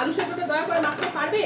আলু সেদ্ধটা দয়া করে মাখতে পারবে?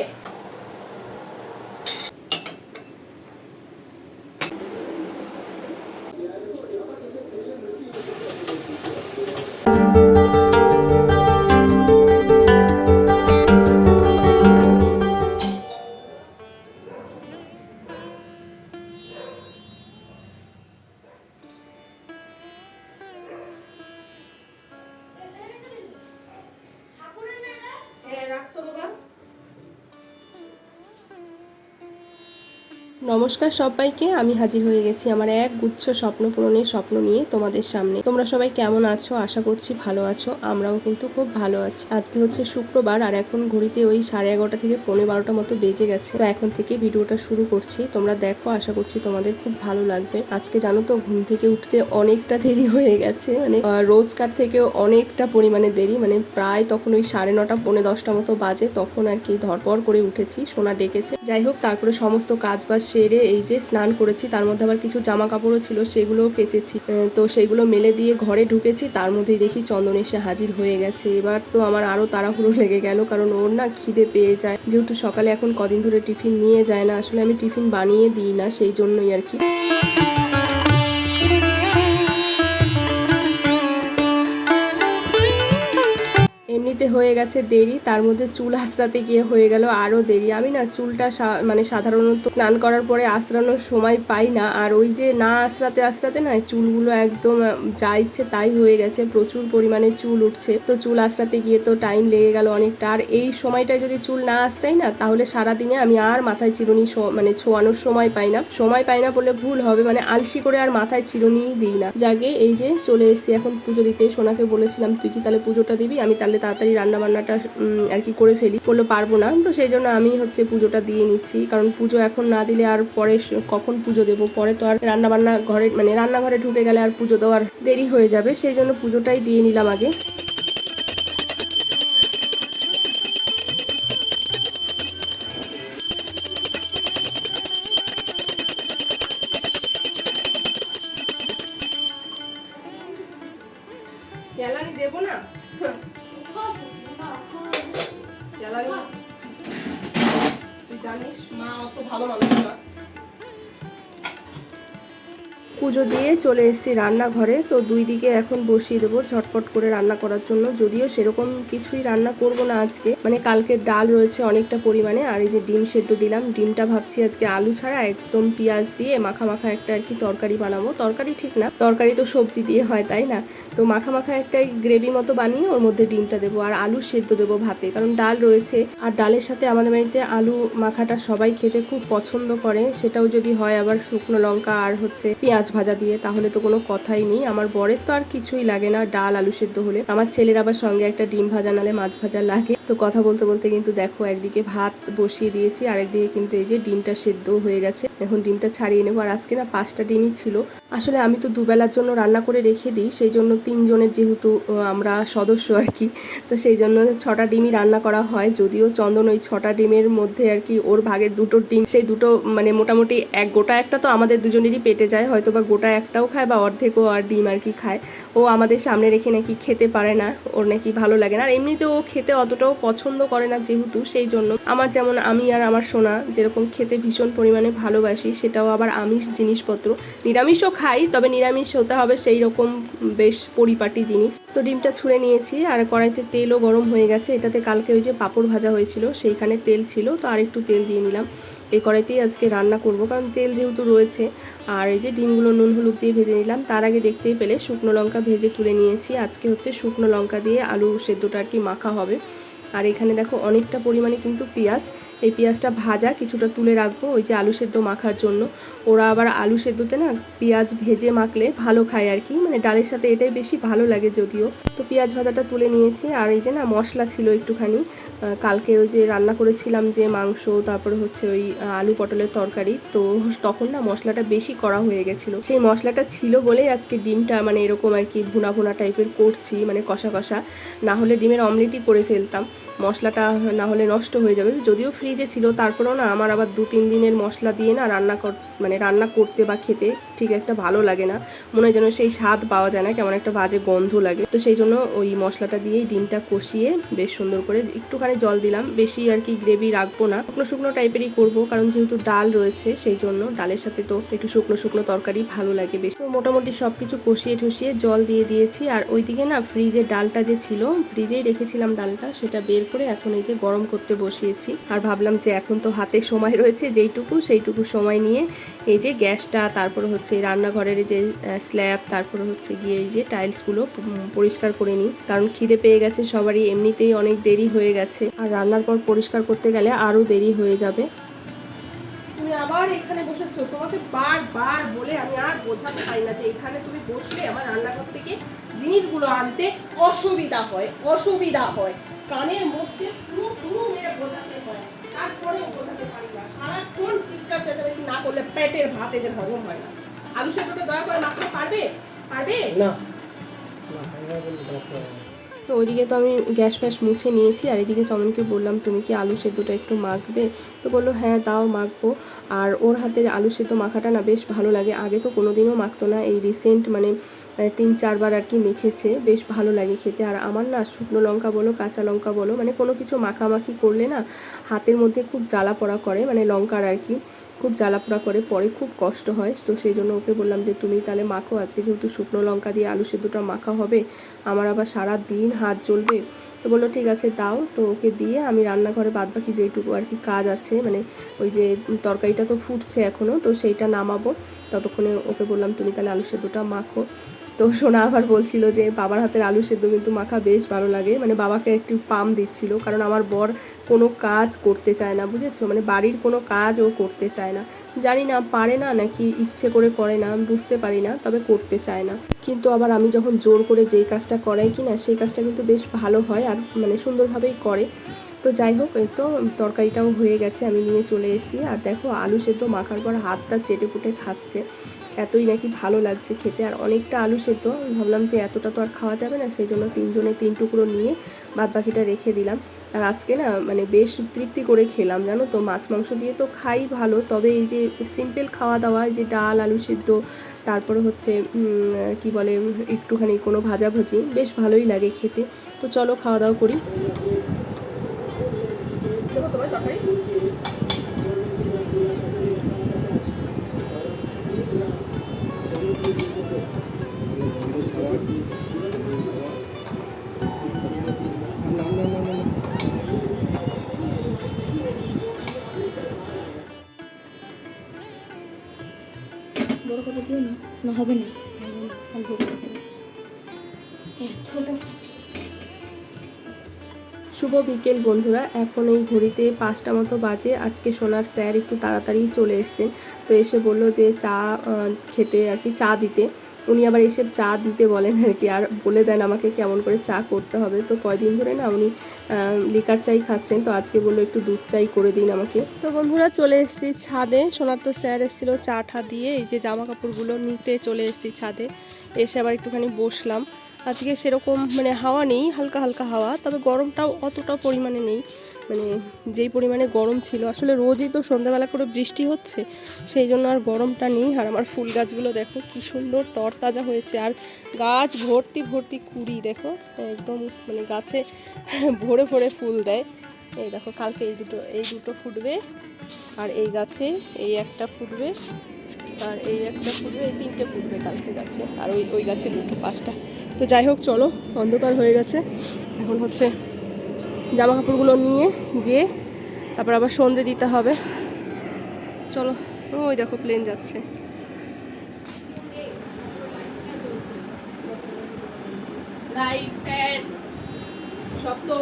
নমস্কার সবাইকে, আমি হাজির হয়ে গেছি আমার এক গুচ্ছ স্বপ্ন পূরণের স্বপ্ন নিয়ে তোমাদের সামনে। তোমরা সবাই কেমন আছো? আশা করছি ভালো আছো, আমরাও কিন্তু খুব ভালো আছি। আজকে হচ্ছে শুক্রবার আর এখন ঘড়িতে ওই সাড়ে এগারোটা থেকে পৌনে বারোটা মতো বেজে গেছে। তো এখন থেকে ভিডিওটা শুরু করছি। তোমরা দেখো, আশা করছি তোমাদের খুব ভালো লাগবে। আজকে জানো তো, ঘুম থেকে উঠতে অনেকটা দেরি হয়ে গেছে। মানে রোজকার থেকেও অনেকটা পরিমাণে দেরি। মানে প্রায় তখন ওই সাড়ে নটা, পৌনে দশটা মতো বাজে। তখন আর কি ধরপর করে উঠেছি, সোনা ডেকেছে। যাই হোক, তারপরে সমস্ত কাজ বাজ সেরে এই যে স্নান করেছি, তার মধ্যে আবার কিছু জামা কাপড়ও ছিল, সেগুলোও কেচেছি। তো সেগুলো মেলে দিয়ে ঘরে ঢুকেছি, তার মধ্যেই দেখি চন্দন এসে হাজির হয়ে গেছে। এবার তো আমার আরও তাড়াহুড়ো লেগে গেল, কারণ ওর না খিদে পেয়ে যায়। যেহেতু সকালে এখন কদিন ধরে টিফিন নিয়ে যায় না, আসলে আমি টিফিন বানিয়ে দিই না, সেই জন্যই আর কি। এমনিতে হয়ে গেছে দেরি, তার মধ্যে চুল আঁচড়াতে গিয়ে হয়ে গেল আরও দেরি। আমি না চুলটা মানে সাধারণত স্নান করার পরে আঁচড়ানোর সময় পাই না। আর ওই যে না আঁচড়াতে আঁচড়াতে না চুলগুলো একদম যা ইচ্ছে তাই হয়ে গেছে। প্রচুর পরিমাণে চুল উঠছে। তো চুল আঁচড়াতে গিয়ে তো টাইম লেগে গেল অনেকটা। আর এই সময়টায় যদি চুল না আঁচড়াই না, তাহলে সারাদিনে আমি আর মাথায় চিরুনি মানে ছোয়ানোর সময় পাই না। সময় পাই না বলে ভুল হবে। মানে আলসি করে আর মাথায় চিরুনি দিই না। যাকে এই যে চলে এসেছি। এখন পুজো দিতে সোনাকে বলেছিলাম, তুই কি তাহলে পুজোটা দিবি? আমি তাহলে তাড়াতাড়ি রান্নাবান্নাটা আর কি করে ফেলি। করলে পারব না। তো সেই জন্য আমি হচ্ছে পুজোটা দিয়ে নিচ্ছি। কারণ পুজো এখন না দিলে আর পরে কখন পুজো দেবো? পরে তো আর রান্নাবান্না ঘরে মানে রান্নাঘরে ঢুকে গেলে আর পুজো দেওয়ার দেরি হয়ে যাবে। সেই জন্য পুজোটাই দিয়ে নিলাম আগে। পুজো দিয়ে চলে এসেছি রান্নাঘরে। তো দুই দিকে এখন বসিয়ে দেবো ঝটপট করে রান্না করার জন্য। যদিও সেরকম কিছুই রান্না করব না আজকে। মানে কালকে ডাল রয়েছে অনেকটা পরিমাণে। আর এই যে ডিম সেদ্ধ দিলাম, ডিমটা ভাবছি আজকে আলু ছাড়া একদম পেঁয়াজ দিয়ে মাখা মাখা একটা আর কি তরকারি বানাবো। তরকারি ঠিক না, তরকারি তো সবজি দিয়ে হয়, তাই না? তো মাখা মাখা একটা গ্রেভি মতো বানিয়ে ওর মধ্যে ডিমটা দেবো। আর আলু সেদ্ধ দেবো ভাতে, কারণ ডাল রয়েছে। আর ডালের সাথে আমাদের বাড়িতে আলু মাখাটা সবাই খেতে খুব পছন্দ করে। সেটাও যদি হয় আবার শুকনো লঙ্কা আর হচ্ছে পেঁয়াজ ভাজা দিয়ে, তাহলে তো কোনো কথাই নেই। আমার বরের তো আর কিছুই লাগে না ডাল, আলু সেদ্ধ হলে। আমার ছেলের আবার সঙ্গে একটা ডিম ভাজা, নালে মাছ ভাজা লাগে। তো কথা বলতে বলতে কিন্তু দেখো একদিকে ভাত বসিয়ে দিয়েছি আর একদিকে কিন্তু এই যে ডিমটা সেদ্ধ হয়ে গেছে। এখন ডিমটা ছাড়িয়ে নেব, আর আজকে না পাঁচটা ডিমই ছিল। আসলে আমি তো দুবেলার জন্য রান্না করে রেখে দিই, সেই জন্য তিনজনের যেহেতু আমরা সদস্য আর কি, তো সেই জন্য ছটা ডিমই রান্না করা হয়। যদিও চন্দন ওই ছটা ডিমের মধ্যে আর কি ওর ভাগের দুটো ডিম, সেই দুটো মানে মোটামুটি এক, গোটা একটা তো আমাদের দুজনেরই পেটে যায় হয়তো বা গোটা একটাও খায় বা অর্ধেকও আর ডিম আর কি খায়। ও আমাদের সামনে রেখে নাকি খেতে পারে না, ওর নাকি ভালো লাগে না। আর এমনিতে ও খেতে অতটাও পছন্দ করে না যেহেতু, সেই জন্য আমার যেমন আমি আর আমার সোনা যেরকম খেতে ভীষণ পরিমাণে ভালোবাসি, সেটাও আবার আমিষ জিনিসপত্র। নিরামিষও খাই, তবে নিরামিষ হতে হবে সেই রকম বেশ পরিপাটি জিনিস। তো ডিমটা ছুঁড়ে নিয়েছি আর কড়াইতে তেলও গরম হয়ে গেছে। এটাতে কালকে ওই যে পাঁপড় ভাজা হয়েছিল, সেইখানে তেল ছিল, তো আর একটু তেল দিয়ে নিলাম। এই কড়াইতেই আজকে রান্না করব, কারণ তেল যেহেতু রয়েছে, আর এই যে ডিমগুলো নুন হলুদ দিয়ে ভেজে নিলাম, তার আগে দেখতেই পেলে শুকনো লঙ্কা ভেজে তুলে নিয়েছি। আজকে হচ্ছে শুকনো লঙ্কা দিয়ে আলু সেদ্ধটা আর কি মাখা হবে। আর এখানে দেখো অনেকটা পরিমাণে কিন্তু পেঁয়াজ। এই পেঁয়াজটা ভাজা, কিছুটা তুলে রাখব ওই যে আলু সেদ্ধ মাখার জন্য। ওরা আবার আলু সেদ্ধতে না পেঁয়াজ ভেজে মাখলে ভালো খায় আর কি মানে ডালের সাথে এটাই বেশি ভালো লাগে যদিও। তো পেঁয়াজ ভাজাটা তুলে নিয়েছি আর এই যে না মশলা ছিল একটুখানি কালকে ওই যে রান্না করেছিলাম যে মাংস, তারপরে হচ্ছে ওই আলু পটলের তরকারি। তো তখন না মশলাটা বেশি করা হয়ে গেছিল। সেই মশলাটা ছিল বলেই আজকে ডিমটা মানে এরকম আর কি ভুনা ভুনা টাইপের করছি মানে কষা কষা। না হলে ডিমের অমলেটই করে ফেলতাম। মশলাটা না হলে নষ্ট হয়ে যাবে। যদিও ফ্রিজে ছিল, তারপরেও না আমার আবার দু তিন দিনের মশলা দিয়ে না রান্না মানে রান্না করতে বা খেতে ঠিক একটা ভালো লাগে না। মনে হয় যেন সেই স্বাদ পাওয়া যায় না, কেমন একটা বাজে গন্ধ লাগে। তো সেই জন্য ওই মশলাটা দিয়েই ডিমটা কষিয়ে বেশ সুন্দর করে একটুখানি জল দিলাম। বেশি আর কি গ্রেভি রাখব না। শুকনো শুকনো টাইপেরই করব, কারণ যেহেতু ডাল রয়েছে, সেই জন্য ডালের সাথে তো একটু শুকনো শুকনো তরকারি ভালো লাগে বেশ। তো মোটামুটি সব কিছু কষিয়ে ঠসিয়ে জল দিয়ে দিয়েছি। আর ওইদিকে না ফ্রিজে ডালটা যে ছিল, ফ্রিজেই রেখেছিলাম ডালটা, সেটা বের করে এখন এই যে গরম করতে বসিয়েছি। আর ভাবলাম যে এখন তো হাতে সময় রয়েছে, যেইটুকু সেইটুকু সময় নিয়ে এই যে গ্যাসটা, তারপরে হচ্ছে রান্নাঘরের যে স্ল্যাব তারপরে হচ্ছে গিয়ে এই যে টাইলসগুলো পরিষ্কার করে নিই। কারণ খিদে পেয়ে গেছে সবারই, এমনিতেই অনেক দেরি হয়ে গেছে। আর রান্নার পর পরিষ্কার করতে গেলে আরও দেরি হয়ে যাবে। তুমি আবার এখানে বসেছো? তোমাকে বারবার বলে আমি আর বোঝাতে পারি না যে এখানে তুমি বসলে আমার রান্নাঘর থেকে জিনিসগুলো আনতে অসুবিধা হয় অসুবিধা হয়। কানের মধ্যে পুরো পুরো বোঝাতে হয় তারপরেও বোঝাতে পারি না সারাক্ষণ চিৎকার চেঁচামেচি না করলে পেটের ভাত এদের হজম হয় না। আলু সেদ্ধটা দয়া করে মাখতে পারবে? পারবে? না। তো ওইদিকে তো আমি গ্যাস ফ্যাস মুছে নিয়েছি, আর এদিকে চমনকে বললাম, তুমি কি আলু সেদ্ধটা একটু মাখবে? তো বলল হ্যাঁ তাও মাখবো। আর ওর হাতের আলু সেদ্ধ মাখাটা না বেশ ভালো লাগে। আগে তো কোনোদিনও মাখতো না, এই রিসেন্ট মানে তিন, চারবার আর কি মেখেছে, বেশ ভালো লাগে খেতে। আর আমার না শুকনো লঙ্কা বলো, কাঁচা লঙ্কা বলো মানে কোনো কিছু মাখামাখি করলে না, হাতের মধ্যে খুব জ্বালা পড়া করে মানে লঙ্কার আর কি। খুব জ্বালাপোড়া করে, পরে খুব কষ্ট হয়। তো সেই জন্য ওকে বললাম যে, তুমি তাহলে মাখো, আজকে যেহেতু শুকনো লঙ্কা দিয়ে আলু সেদ্ধটা মাখা হবে, আমার আবার সারা দিন হাত জ্বলবে। তো বলল, ঠিক আছে, দাও। তো ওকে দিয়ে আমি রান্নাঘরে বাদ বাকি যেইটুকু আর কি কাজ আছে মানে ওই যে তরকারিটা তো ফুটছে এখনও তো সেইটা নামাবো। ততক্ষণে ওকে বললাম, তুমি তাহলে আলু সেদ্ধটা মাখো। তো সোনা আবার বলছিল যে বাবার হাতের আলু সেদ্ধ কিন্তু মাখা বেশ ভালো লাগে। মানে বাবাকে একটু পাম দিচ্ছিল, কারণ আমার বর কোনো কাজ করতে চায় না, বুঝেছ? মানে বাড়ির কোনো কাজ ও করতে চায় না। জানি না, পারে না নাকি ইচ্ছে করে করে না বুঝতে পারি না, তবে করতে চায় না। কিন্তু আবার আমি যখন জোর করে যেই কাজটা করাই কি না সেই কাজটা কিন্তু বেশ ভালো হয় আর মানে সুন্দরভাবেই করে। তো যাই হোক, এই তো তরকারিটাও হয়ে গেছে, আমি নিয়ে চলে এসেছি। আর দেখো, আলু সেদ্ধ মাখার পর হাতটা চেটে পুটে খাচ্ছে। এতই নাকি ভালো লাগছে খেতে। আর অনেকটা আলু সেদ্ধ, ভাবলাম যে এতটা তো আর খাওয়া যাবে না, সেই জন্য তিনজনে তিন টুকরো নিয়ে বাদ বাকিটা রেখে দিলাম। আর আজকে না মানে বেশ তৃপ্তি করে খেলাম, জানো তো? মাছ মাংস দিয়ে তো খাই ভালো, তবে এই যে সিম্পল খাওয়া দাওয়া যে ডাল, আলু সিদ্ধ, তারপরে হচ্ছে কি বলে, একটুখানি কোনো ভাজাভাজি, বেশ ভালোই লাগে খেতে। তো চলো, খাওয়া দাওয়া করি। তোমার তরকারি বড় করে দিও না না হবে না। এতটা শুভ বিকেল, বন্ধুরা। এখন এই ঘড়িতে পাঁচটা মতো বাজে। আজকে সোনার স্যার একটু তাড়াতাড়ি চলে এসেছেন। তো এসে বলল যে চা খেতে আর কি, চা দিতে। উনি আবার এসে চা দিতে বলেন আর কি। আর বলে দেন আমাকে কেমন করে চা করতে হবে। তো কয়দিন ধরে না উনি লিকার চাই খাচ্ছেন। তো আজকে বলল একটু দুধ চাই করে দিন আমাকে। তো বন্ধুরা চলে এসেছি ছাদে। সোনার তো স্যার এসেছিল চা ঠা দিয়ে। এই যে জামা কাপড়গুলো নিতে চলে এসেছি ছাদে। এসে আবার একটুখানি বসলাম। আজকে সেরকম মানে হাওয়া নেই, হালকা হালকা হাওয়া, তবে গরমটাও অতটা পরিমাণে নেই। মানে যেই পরিমাণে গরম ছিল, আসলে রোজই তো সন্ধ্যাবেলা করে বৃষ্টি হচ্ছে, সেই জন্য আর গরমটা নেই। আর আমার ফুল গাছগুলো দেখো, কি সুন্দর তরতাজা হয়েছে। আর গাছ ভর্তি ভর্তি কুড়ি, দেখো, একদম মানে গাছে ভরে ভরে ফুল দেয়। এই দেখো, কালকে এই দুটো এই দুটো ফুটবে, আর এই গাছে এই একটা ফুটবে, আর এই একটা ফুটবে, এই তিনটে ফুটবে কালকে গাছে, আর ওই ওই গাছে দুটো, পাঁচটা। তো যাই হোক, চলো, অন্ধকার হয়ে গেছে। এখন হচ্ছে জামা কাপড়গুলো নিয়ে গিয়ে তারপর আবার সন্ধে দিতে হবে। চলো, ওই দেখো প্লেন যাচ্ছে। সব তো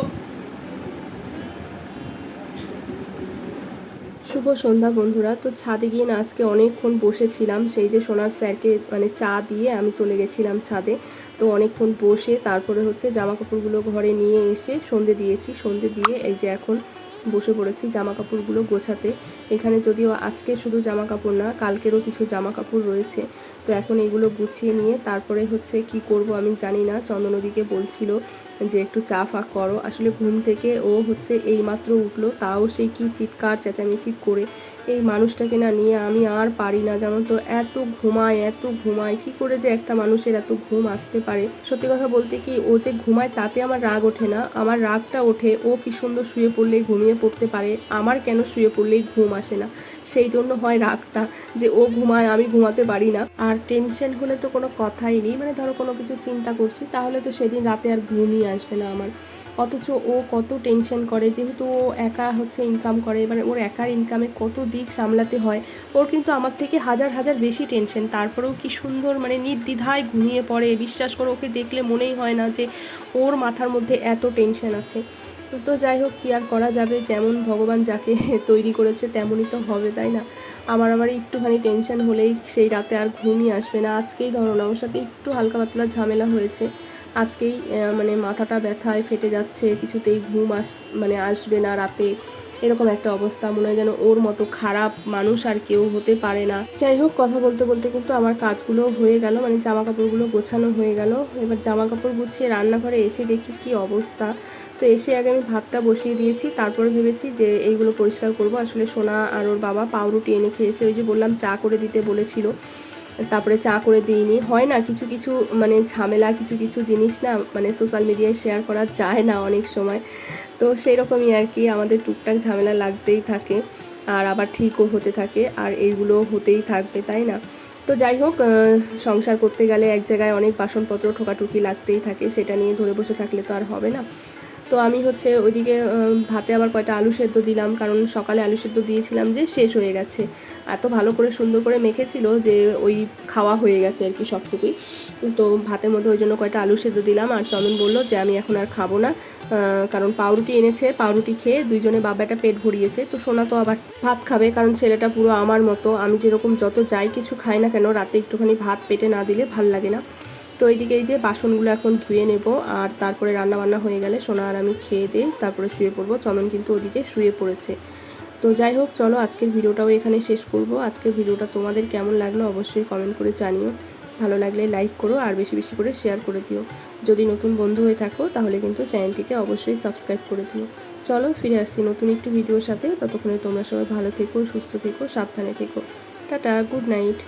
শুভ সন্ধ্যা বন্ধুরা। তো ছাদে গিয়ে না আজকে অনেকক্ষণ বসেছিলাম। সেই যে সোনার স্যারকে মানে চা দিয়ে আমি চলে গেছিলাম ছাদে। তো অনেকক্ষণ বসে তারপরে হচ্ছে জামা কাপড়গুলো ঘরে নিয়ে এসে সন্ধে দিয়েছি। সন্ধে দিয়ে এই যে এখন বসে পড়েছি জামা কাপড়গুলো গোছাতে। এখানে যদিও আজকে শুধু জামা কাপড় না, কালকেরও কিছু জামা কাপড় রয়েছে। তো এখন এগুলো গুছিয়ে নিয়ে তারপরে হচ্ছে কি করব আমি জানি না। চন্দনদিকে বলছিল যে একটু চা ফাঁক করো। আসলে ঘুম থেকে ও হচ্ছে এইমাত্র উঠল, তাও সেই কি চিৎকার চেঁচামেচি করে। এই মানুষটাকে না নিয়ে আমি আর পারি না জানো তো। এত ঘুমায় এত ঘুমায়, কি করে যে একটা মানুষের এত ঘুম আসতে পারে? সত্যি কথা বলতে কি ও যে ঘুমায় তাতে আমার রাগ ওঠে না। আমার রাগটা ওঠে, ও কি সুন্দর শুয়ে পড়লেই ঘুমিয়ে পড়তে পারে। আমার কেন শুয়ে পড়লেই ঘুম আসে না? সেই জন্য হয় রাগটা যে ও ঘুমায়, আমি ঘুমাতে পারি না। আর টেনশন হলে তো কোনো কথাই নেই। মানে ধরো কোনো কিছু চিন্তা করছি, তাহলে তো সেদিন রাতে আর ঘুমই আসবে না আমার। অথচ ও কত টেনশন করে, যেহেতু ও একা হচ্ছে ইনকাম করে, এবার ওর একার ইনকামে কত দিক সামলাতে হয়, ওর কিন্তু আমার থেকে হাজার হাজার বেশি টেনশন তারপরেও কি সুন্দর মানে নির্দ্বিধায় ঘুমিয়ে পড়ে। বিশ্বাস করে, ওকে দেখলে মনেই হয় না যে ওর মাথার মধ্যে এত টেনশন আছে। তো যাই হোক, কী আর করা যাবে? যেমন ভগবান যাকে তৈরি করেছে, তেমনই তো হবে, তাই না? আমার আবার একটুখানি টেনশন হলেই সেই রাতে আর ঘুমই আসবে না। আজকেই ধরো না, ওর সাথে একটু হালকা পাতলা ঝামেলা হয়েছে। আজকেই মানে মাথাটা ব্যথায় ফেটে যাচ্ছে, কিছুতেই ঘুম আস মানে আসবে না রাতে। এরকম একটা অবস্থা, মনে হয় যেন ওর মতো খারাপ মানুষ আর কেউ হতে পারে না। যাই হোক, কথা বলতে বলতে কিন্তু আমার কাজগুলো হয়ে গেল মানে জামা কাপড়গুলো গোছানো হয়ে গেল। এবার জামা কাপড় গুছিয়ে রান্নাঘরে এসে দেখি কি অবস্থা। তো এসে আগে আমি ভাতটা বসিয়ে দিয়েছি, তারপরে ভেবেছি যে এইগুলো পরিষ্কার করব। আসলে সোনা আর ওর বাবা পাউরুটি এনে খেয়েছে, ওই যে বললাম চা করে দিতে বলেছিল। তারপরে চা করে দিইনি। হয় না, কিছু কিছু মানে ঝামেলা, কিছু কিছু জিনিস না মানে সোশ্যাল মিডিয়ায় শেয়ার করা যায় না অনেক সময়। তো সেই রকমই আর কি, আমাদের টুকটাক ঝামেলা লাগতেই থাকে আর আবার ঠিকও হতে থাকে আর এইগুলো হতেই থাকবে, তাই না? তো যাই হোক সংসার করতে গেলে এক জায়গায় অনেক বাসনপত্র ঠোকাঠুকি লাগতেই থাকে, সেটা নিয়ে ধরে বসে থাকলে তো আর হবে না। তো আমি হচ্ছে ওইদিকে ভাতে আবার কয়টা আলু সেদ্ধ দিলাম, কারণ সকালে আলু সেদ্ধ দিয়েছিলাম যে শেষ হয়ে গেছে। এত ভালো করে সুন্দর করে মেখেছিল যে ওই খাওয়া হয়ে গেছে আর কি সবটুকুই। তো ভাতের মধ্যে ওই জন্য কয়টা আলু সেদ্ধ দিলাম আর চন্দন বলল যে আমি এখন আর খাব না কারণ পাউরুটি এনেছে, পাউরুটি খেয়ে দুইজনে বাবাটা পেট ভরিয়েছে। তো সোনা তো আবার ভাত খাবে, কারণ ছেলেটা পুরো আমার মতো, আমি যেরকম যত যাই কিছু খাই না কেন, রাতে একটুখানি ভাত পেটে না দিলে ভালো লাগে না। তো এইদিকে এই যে বাসনগুলো এখন ধুয়ে নেব, আর তারপরে রান্না বান্না হয়ে গেলে সোনা আর আমি খেয়ে দিয়ে তারপরে শুয়ে পড়ব। চন্দন কিন্তু ওদিকে শুয়ে পড়েছে। তো যাই হোক, চলো আজকের ভিডিওটাও এখানে শেষ করব। আজকের ভিডিওটা তোমাদের কেমন লাগল অবশ্যই কমেন্ট করে জানিও। ভালো লাগলে লাইক করো আর বেশি বেশি করে শেয়ার করে দিও। যদি নতুন বন্ধু হয়ে থাকো, তাহলে কিন্তু চ্যানেলটিকে অবশ্যই সাবস্ক্রাইব করে দিও। চলো ফিরে আসছি নতুন একটি ভিডিওর সাথে। ততক্ষণে তোমরা সবাই ভালো থেকো, সুস্থ থেকো, সাবধানে থেকো। Tata good night